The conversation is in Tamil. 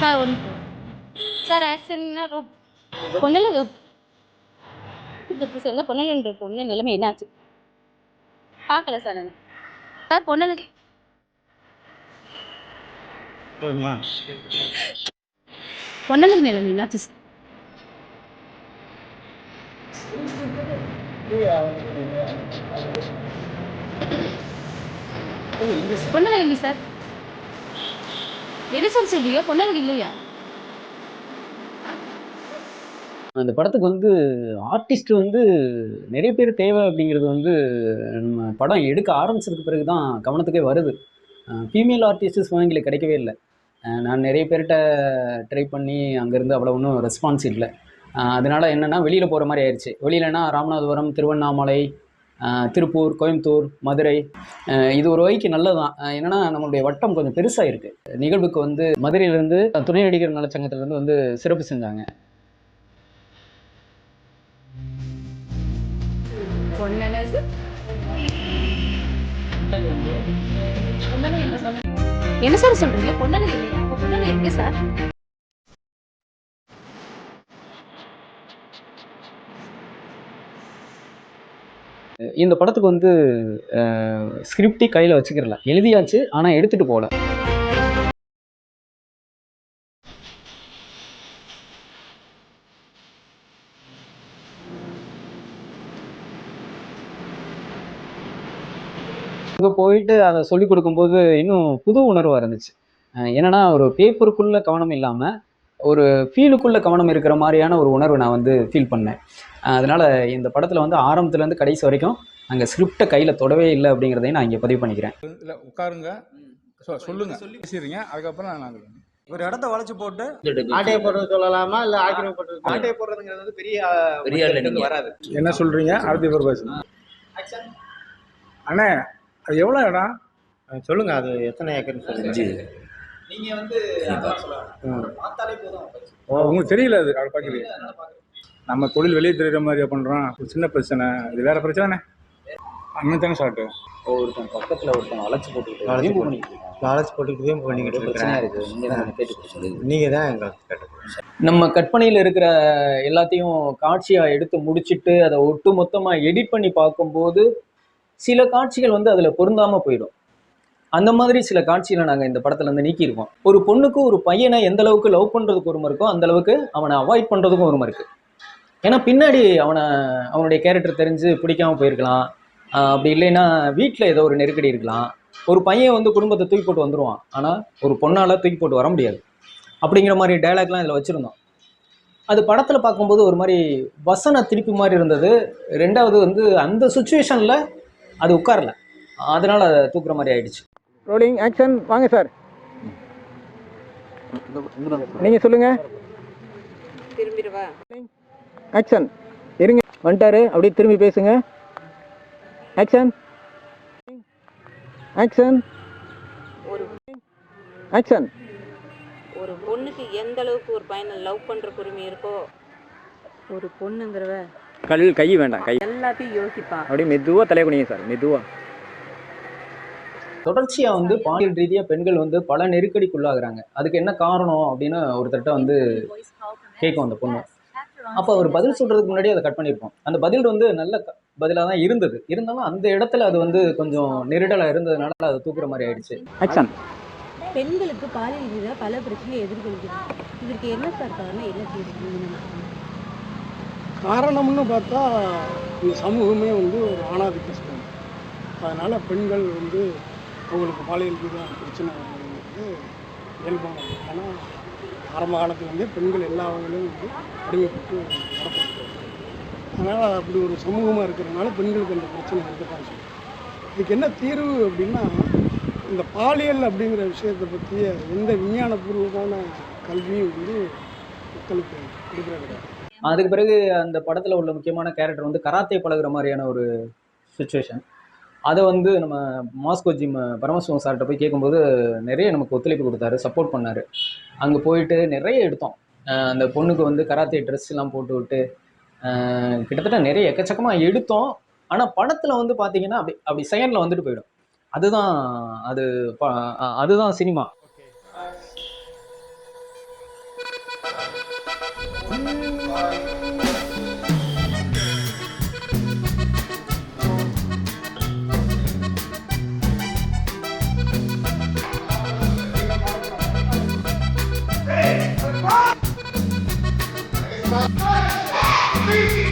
ஒன்று சார் ஆக்சிடென்ட்னா பொண்ணுல சொல்ல பொண்ணுன்ற பொண்ணு நிலைமை என்னாச்சு? பார்க்கல சார் நான். சார் பொண்ணுக்கு பொண்ணுக்கு நிலைமை என்னாச்சு இல்லை சார்? என்ன சார் சொல்றீங்க இல்லையா? அந்த படத்துக்கு வந்து ஆர்டிஸ்ட் வந்து நிறைய பேர் தேவை அப்படிங்கிறது வந்து நம்ம படம் எடுக்க ஆரம்பிச்சதுக்கு பிறகு தான் கவனத்துக்கே வருது. ஃபீமேல் ஆர்டிஸ்ட்ஸ் எங்களுக்கு கிடைக்கவே இல்லை. நான் நிறைய பேர்கிட்ட ட்ரை பண்ணி அங்கேருந்து அவ்வளோ ஒன்றும் ரெஸ்பான்ஸ் இல்லை. அதனால் என்னென்னா வெளியில் போகிற மாதிரி ஆயிடுச்சு வெளியிலனா ராமநாதபுரம் திருவண்ணாமலை திருப்பூர் கோயம்புத்தூர் மதுரை இது ஒரு வகைக்கு நல்லதான் என்னென்னா என்னன்னா நம்மளுடைய வட்டம் கொஞ்சம் பெருசாக இருக்குது நிகழ்வுக்கு வந்து மதுரையிலேருந்து துணை நடிகர் நலச்சங்கத்திலேருந்து வந்து சிறப்பு செஞ்சாங்க. என்ன சார்? சொல்றீங்க பொண்ணு இல்லையா சார். இந்த படத்துக்கு வந்து ஸ்கிரிப்டே கையில் வச்சுக்கிறல. எழுதியாச்சு ஆனால் எடுத்துகிட்டு போகல அங்கே போயிட்டு அதை சொல்லிக் கொடுக்கும்போது இன்னும் புது உணர்வாக இருந்துச்சு. என்னென்னா என்னன்னா ஒரு பேப்பருக்குள்ளே கவனம் இல்லாமல் ஒரு ஃபீலுக்குள்ள கவனம் இருக்கிற மாதிரியான ஒரு உணர்வை நான் வந்து ஃபீல் பண்ணேன். அதனால இந்த படத்தில் வந்து ஆரம்பத்துலேருந்து கடைசி வரைக்கும் அங்கே ஸ்கிரிப்டை கையில் தொடவே இல்லை அப்படிங்கிறதையும் நான் இங்கே பதிவு பண்ணிக்கிறேன். இல்லை உட்காருங்க. சொ- சொல்லுங்க. பேசிடுங்க அதுக்கப்புறம் நான் ஒரு இடத்த வளைச்சு போட்டு ஆட்டையை போடுறது சொல்லலாமா? இல்ல ஆக்கிரம் போடுறது ஆட்டையை போடுறதுங்கிறது வந்து பெரிய பெரிய. வராது. என்ன சொல்றீங்க? அடுத்த பேர் பேசுங்க அண்ணே அது எவ்வளோ இடம்? சொல்லுங்க அது எத்தனை ஏக்கர்னு சொல்லுங்க. நீங்க வந்து ஓ, உங்களுக்கு தெரியல அது அதை பார்க்குறது நம்ம தொழில் வெளியே தெரியுற மாதிரியா பண்ணுறோம் ஒரு சின்ன பிரச்சனை. இது வேற பிரச்சனை அண்ணன் தானே ஷார்ட்டு ஒருத்தன் பக்கத்தில் ஒருத்தன் வளைச்சு போட்டுக்கிட்டு. லாலச் போட்டுக்கிட்டு தான் பண்ணிக்கிட்டு ஒரே பிரச்சனையா இருக்கிறேன் இருக்கு. நீங்க தான் கேட்டு சொல்லுங்க. நீங்க தான் எங்களுக்கு கேட்டு நம்ம கற்பனையில் இருக்கிற எல்லாத்தையும் காட்சியாக எடுத்து முடிச்சிட்டு அதை ஒட்டு மொத்தமாக எடிட் பண்ணி பார்க்கும்போது சில காட்சிகள் வந்து அதில் பொருந்தாமல் போயிடும். அந்த மாதிரி சில காட்சிகளை நாங்கள் இந்த படத்துல இருந்து நீக்கியிருக்கோம். ஒரு பொண்ணுக்கு ஒரு பையனை எந்த அளவுக்கு லவ் பண்ணுறதுக்கு உரிமை இருக்கோ அந்த அளவுக்கு அவனை அவாய்ட் பண்ணுறதுக்கும் உரிமை இருக்கு. ஏன்னா பின்னாடி அவனை அவனுடைய கேரக்டர் தெரிஞ்சு பிடிக்காம போயிருக்கலாம். அப்படி இல்லைன்னா வீட்டில் ஏதோ ஒரு நெருக்கடி இருக்கலாம். ஒரு பையன் வந்து குடும்பத்தை தூக்கி போட்டு வந்துருவான். ஆனால் ஒரு பொண்ணால் தூக்கி போட்டு வர முடியாது. அப்படிங்கிற மாதிரி டயலாக்லாம் இதில் வச்சுருந்தோம். அது படத்தில் பார்க்கும்போது ஒரு மாதிரி வசன திருப்பி மாதிரி இருந்தது. ரெண்டாவது வந்து அந்த சுச்சுவேஷனில் அது உட்காரல. அதனால் அதை தூக்குற மாதிரி ஆயிடுச்சு. ரோலிங் ஆக்ஷன் வாங்க சார் நீங்கள் சொல்லுங்கள் திரும்பிடுவா ஆக்ஷன் இருங்க. வந்துட்டாரு. அப்படியே திரும்பி பேசுங்க. ஆக்ஷன் ஆக்ஷன் ஒரு ஆக்ஷன் ஒரு பொண்ணுக்கு எந்த அளவுக்கு ஒரு பையனை லவ் பண்ற உரிமை இருக்கோ ஒரு பொண்ணுங்கிறவ கல் கை வேண்டாம். கை. எல்லாத்தையும் யோசிப்பா. அப்படியே மெதுவாக தலைய குனிங்க சார் மெதுவாக தொடர்ச்சியாக வந்து பாலியல் ரீதியாக பெண்கள் வந்து பல நெருக்கடிக்குள்ளாகிறாங்க. அதுக்கு என்ன காரணம் அப்படின்னு ஒருத்தர்கிட்ட வந்து கேட்கும் அந்த பொண்ணு. அப்போ அவர் பதில் சொல்கிறதுக்கு முன்னாடி அதை கட் பண்ணியிருப்போம் அந்த பதில் வந்து நல்ல பதிலாக தான் இருந்தது. இருந்தாலும் அந்த இடத்துல அது வந்து கொஞ்சம் நெருடலாக இருந்ததுனால அதை தூக்குற மாதிரி ஆயிடுச்சு. ஆக்ஷன் பெண்களுக்கு பாலியல் ரீதியாக பல பிரச்சனையை எதிர்கொள்கிறது. இதற்கு என்ன சார் காரணம்? என்ன காரணம்னு பார்த்தா இந்த சமூகமே வந்து ஒரு ஆணாதிக்க சமூகம். அதனால் பெண்கள் வந்து அவங்களுக்கு பாலியல் ரீதியான பிரச்சனை வருவது இயல்பானது ஏன்னா ஆரம்ப காலத்துலேருந்தே பெண்கள் எல்லா வகையிலும் வந்து அடிமைப்பட்டு நடத்தப்பட்டு அதனால் அப்படி ஒரு சமூகமாக இருக்கிறதுனால பெண்களுக்கு அந்த பிரச்சனை இருக்கத்தான் செய்யும். இதுக்கு என்ன தீர்வு அப்படின்னா இந்த பாலியல் அப்படிங்கிற விஷயத்தை பற்றிய எந்த விஞ்ஞானபூர்வமான கல்வியும் வந்து மக்களுக்கு கொடுக்குற கிடையாது. அதுக்கு பிறகு அந்த படத்தில் உள்ள முக்கியமான கேரக்டர் வந்து கராத்தே பழகுற மாதிரியான ஒரு சுச்சுவேஷன் அதை வந்து நம்ம மாஸ்கோ ஜிம் பரமசிவம் சார்கிட்ட போய் கேட்கும்போது நிறைய நமக்கு ஒத்துழைப்பு கொடுத்தாரு சப்போர்ட் பண்ணார். அங்கே போயிட்டு நிறைய எடுத்தோம். அந்த பொண்ணுக்கு வந்து கராத்தே ட்ரெஸ்லாம் போட்டு விட்டு கிட்டத்தட்ட நிறைய எக்கச்சக்கமாக எடுத்தோம். ஆனால் படத்தில் வந்து பார்த்தீங்கன்னா அப்படி அப்படி செகண்டில் வந்துட்டு போயிடும். அதுதான் அது ப- அதுதான் சினிமா. One, two, three.